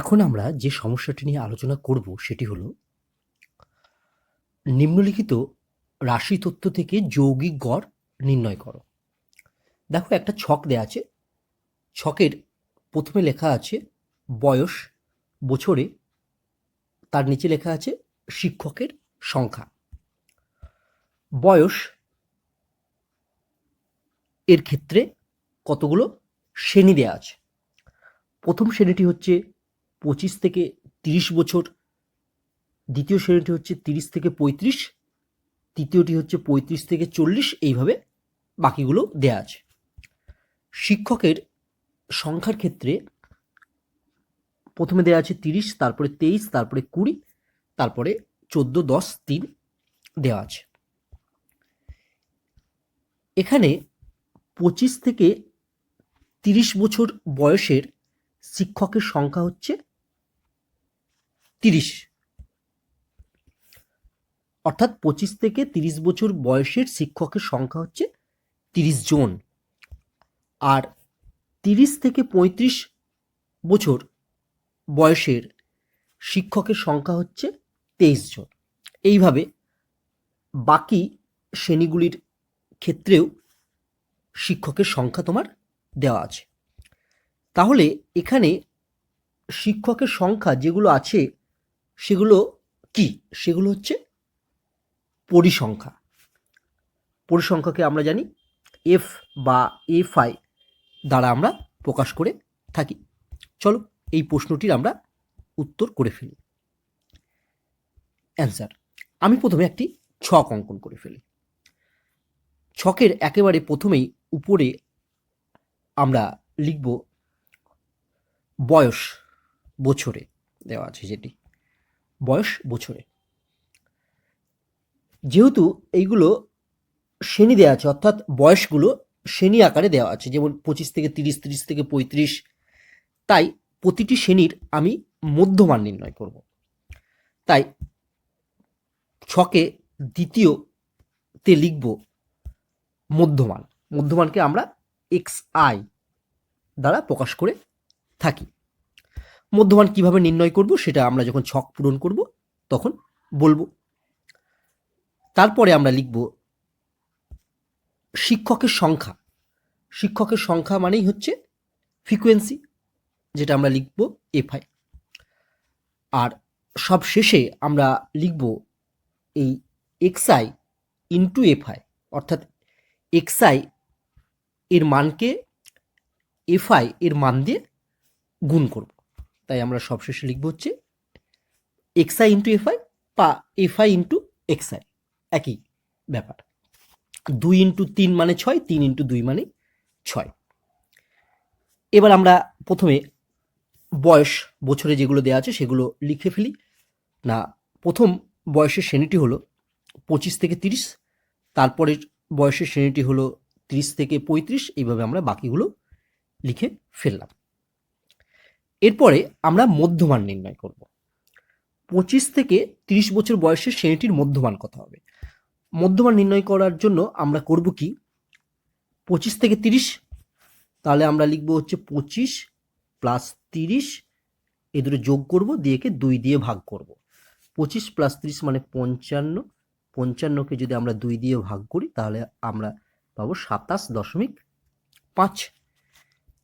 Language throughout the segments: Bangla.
এখন আমরা যে সমস্যাটি নিয়ে আলোচনা করব সেটি হলো, নিম্নলিখিত রাশি তথ্য থেকে যৌগিক গড় নির্ণয় করো। দেখো একটা ছক দেয়া আছে, ছকের প্রথমে লেখা আছে বয়স, বছরে, তার নিচে লেখা আছে শিক্ষকের সংখ্যা। বয়স, এর ক্ষেত্রে কতগুলো শ্রেণি দেয়া আছে? প্রথম শ্রেণীটি হচ্ছে পঁচিশ থেকে তিরিশ বছর, দ্বিতীয় শ্রেণীটি হচ্ছে তিরিশ থেকে পঁয়ত্রিশ, তৃতীয়টি হচ্ছে পঁয়ত্রিশ থেকে চল্লিশ, এইভাবে বাকিগুলো দেয়া আছে। শিক্ষকের সংখ্যার ক্ষেত্রে প্রথমে দেওয়া আছে তিরিশ, তারপরে তেইশ, তারপরে কুড়ি, তারপরে চোদ্দ, দশ, তিন দেওয়া আছে। এখানে পঁচিশ থেকে তিরিশ বছর বয়সের শিক্ষকের সংখ্যা হচ্ছে তিরিশ। অর্থাৎ পঁচিশ থেকে তিরিশ বছর বয়সের শিক্ষকের সংখ্যা হচ্ছে তিরিশ জন। আর তিরিশ থেকে পঁয়ত্রিশ বছর বয়সের শিক্ষকের সংখ্যা হচ্ছে তেইশ জন। এইভাবে বাকি শ্রেণীগুলির ক্ষেত্রেও শিক্ষকের সংখ্যা তোমার দেওয়া আছে। তাহলে এখানে শিক্ষকের সংখ্যা যেগুলো আছে সেগুলো কি? সেগুলো হচ্ছে পরিসংখ্যা। পরিসংখ্যাকে আমরা জানি এফ বা এফ আই দ্বারা আমরা প্রকাশ করে থাকি। চলো এই প্রশ্নটির আমরা উত্তর করে ফেলি। অ্যান্সার আমি প্রথমে একটি ছক অঙ্কন করে ফেলি। ছকের একেবারে প্রথমেই উপরে আমরা লিখব বয়স, বছরে দেওয়া আছে যেটি। বয়স বছরে। যেহেতু এইগুলো শ্রেণি দেওয়া আছে, অর্থাৎ বয়সগুলো শ্রেণি আকারে দেওয়া আছে, যেমন পঁচিশ থেকে তিরিশ তিরিশ থেকে পঁয়ত্রিশ, তাই প্রতিটি শ্রেণির আমি মধ্যমান নির্ণয় করব। তাই ছকে দ্বিতীয়তে লিখব মধ্যমান। মধ্যমানকে আমরা এক্স আই দ্বারা প্রকাশ করে থাকি। মধ্যমান কীভাবে নির্ণয় করব সেটা আমরা যখন ছক পূরণ করব, তখন বলব। তারপরে আমরা লিখব শিক্ষকের সংখ্যা। শিক্ষকের সংখ্যা মানেই হচ্ছে ফ্রিকোয়েন্সি যেটা আমরা লিখব এফআই আর সব শেষে আমরা লিখব এই X I into F I অর্থাৎ এক্সআই এর মানকে এফআই এর মান দিয়ে গুণ করব। তাই আমরা সবশেষে লিখব হচ্ছে এক্সআই ইন্টু এফআই বা এফআই ইন্টু এক্সআই একই ব্যাপার। দুই ইন্টু তিন মানে ছয়, তিন ইন্টু দুই মানে ছয়। এবার আমরা প্রথমে বয়স, বছরে যেগুলো দেওয়া আছে সেগুলো লিখে ফেলি। না, প্রথম বয়সের শ্রেণীটি হলো পঁচিশ থেকে তিরিশ, তারপরের বয়সের শ্রেণীটি হলো তিরিশ থেকে পঁয়ত্রিশ, এইভাবে আমরা বাকিগুলো লিখে ফেললাম। এরপরে আমরা মধ্যমান নির্ণয় করব। পঁচিশ থেকে তিরিশ বছর বয়সের শ্রেণীটির মধ্যমান কত হবে? মধ্যমান নির্ণয় করার জন্য আমরা করব কি? পঁচিশ থেকে তিরিশ, তাহলে আমরা লিখব হচ্ছে পঁচিশ প্লাস তিরিশ এ দুটো যোগ করব দিয়েকে দুই দিয়ে ভাগ করব। পঁচিশ প্লাস তিরিশ মানে পঞ্চান্ন, পঞ্চান্নকে যদি আমরা দুই দিয়ে ভাগ করি, তাহলে আমরা পাবো সাতাশ দশমিক পাঁচ।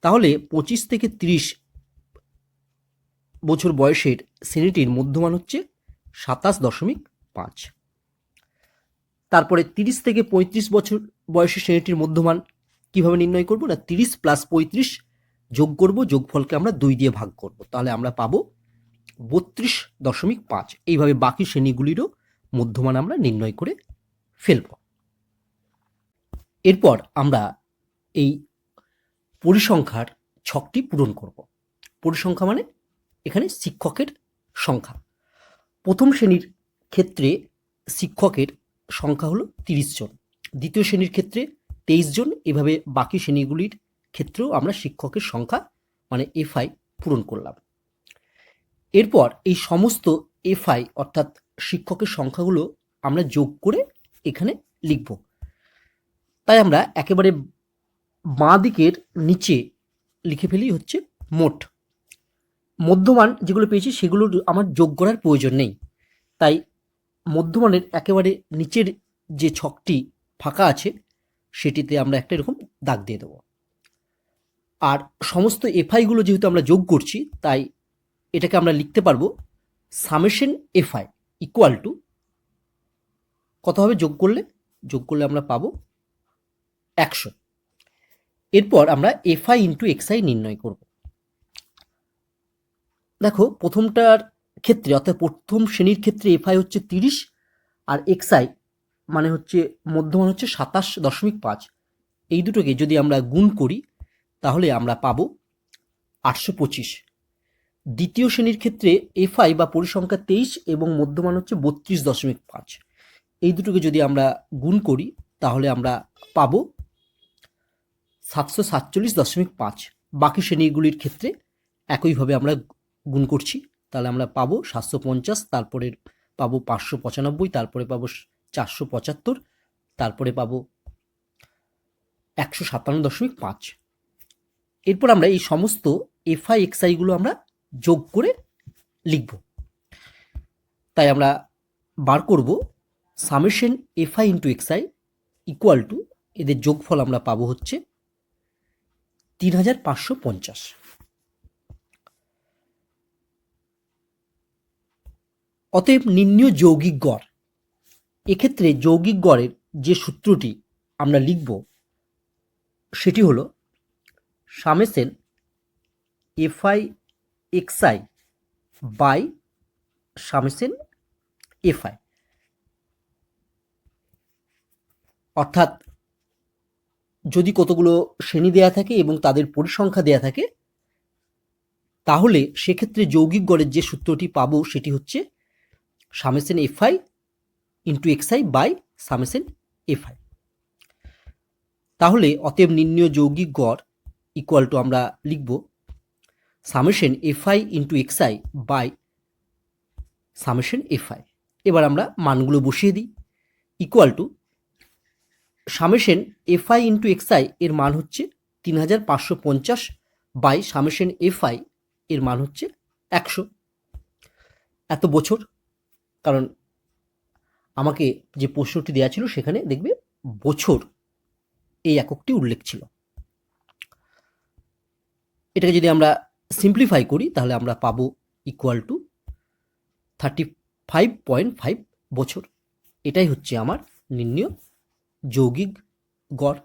তাহলে পঁচিশ থেকে তিরিশ বছর বয়সের শ্রেণীটির মধ্যমান হচ্ছে সাতাশ দশমিক পাঁচ। তারপরে তিরিশ থেকে পঁয়ত্রিশ বছর বয়সের শ্রেণীটির মধ্যমান কীভাবে নির্ণয় করব? না, তিরিশ প্লাস পঁয়ত্রিশ যোগ করব, যোগফলকে আমরা দুই দিয়ে ভাগ করব। তাহলে আমরা পাবো বত্রিশ দশমিক পাঁচ। এইভাবে বাকি শ্রেণীগুলিরও মধ্যমান আমরা নির্ণয় করে ফেলব। এরপর আমরা এই পরিসংখ্যার ছকটি পূরণ করব। পরিসংখ্যা মানে এখানে শিক্ষকের সংখ্যা। প্রথম শ্রেণির ক্ষেত্রে শিক্ষকের সংখ্যা হলো তিরিশ জন। দ্বিতীয় শ্রেণির ক্ষেত্রে তেইশ জন। এভাবে বাকি শ্রেণীগুলির ক্ষেত্রেও আমরা শিক্ষকের সংখ্যা মানে এফআই, পূরণ করলাম। এরপর এই সমস্ত এফআই, অর্থাৎ শিক্ষকের সংখ্যাগুলো আমরা যোগ করে এখানে লিখব। তাই আমরা একেবারে বাঁ দিকের নিচে লিখে ফেলি হচ্ছে মোট। মধ্যমান যেগুলো পেয়েছি সেগুলো আমার যোগ করার প্রয়োজন নেই। তাই মধ্যমানের একেবারে নিচের যে ছকটি ফাঁকা আছে, সেটিতে আমরা একটা এরকম দাগ দিয়ে দেবো। আর সমস্ত এফআইগুলো যেহেতু আমরা যোগ করছি, তাই এটাকে আমরা লিখতে পারব সামেশন এফআই ইকুয়াল টু কত হবে যোগ করলে? যোগ করলে আমরা পাবো একশো। এরপর আমরা এফআই ইন্টু এক্সআই নির্ণয় করব। দেখো, প্রথমটার ক্ষেত্রে, অর্থাৎ প্রথম শ্রেণির ক্ষেত্রে এফআই হচ্ছে তিরিশ আর এক্সআই মানে হচ্ছে মধ্যমান হচ্ছে সাতাশ দশমিক পাঁচ। এই দুটোকে যদি আমরা গুণ করি, তাহলে আমরা পাবো আটশো পঁচিশ। দ্বিতীয় শ্রেণির ক্ষেত্রে এফআই বা পরিসংখ্যা তেইশ এবং মধ্যমান হচ্ছে বত্রিশ দশমিক পাঁচ। এই দুটোকে যদি আমরা গুণ করি, তাহলে আমরা পাবো সাতশো সাতচল্লিশ দশমিক পাঁচ। বাকি শ্রেণীগুলির ক্ষেত্রে একইভাবে আমরা গুণ করছি, তাহলে আমরা পাবো সাতশো পঞ্চাশ, তারপরে পাবো পাঁচশো পঁচানব্বই, তারপরে পাবো চারশো পঁচাত্তর, তারপরে পাবো একশো সাতান্ন দশমিক পাঁচ। এরপর আমরা এই সমস্ত এফআই এক্সআইগুলো আমরা যোগ করে লিখব। তাই আমরা বার করব, summation fi into xi equal to, এদের যোগফল আমরা পাবো হচ্ছে তিন হাজার পাঁচশো পঞ্চাশ। অতএব নির্ণয় যৌগিক গড়। এক্ষেত্রে যৌগিক গড়ের যে সূত্রটি আমরা লিখব, সেটি হলো summation fi xi by summation fi. অর্থাৎ যদি কতগুলো শ্রেণি দেয়া থাকে এবং তাদের পরিসংখ্যা দেয়া থাকে, তাহলে সেক্ষেত্রে যৌগিক গড়ের যে সূত্রটি পাবো সেটি হচ্ছে summation fi into x i by summation fi তাহলে অতএব নির্ণয় যৌগিক গড় ইকুয়াল টু আমরা লিখব summation fi into x i by summation f i. এবার আমরা মানগুলো বসিয়ে দিই। Equal to summation fi into x i এর মান হচ্ছে তিন হাজার পাঁচশো পঞ্চাশ বাই সামেশন এফ আই এর মান হচ্ছে একশো। এত বছর কারণ আমাকে যে প্রশ্নটি দেওয়া ছিল সেখানে দেখবে বছর এই এককটি উল্লেখ ছিল। এটাকে যদি আমরা সিম্পলিফাই করি, তাহলে আমরা পাবো equal to thirty five point five বছর। এটাই হচ্ছে আমার নির্ণয় যৌগিক গড়।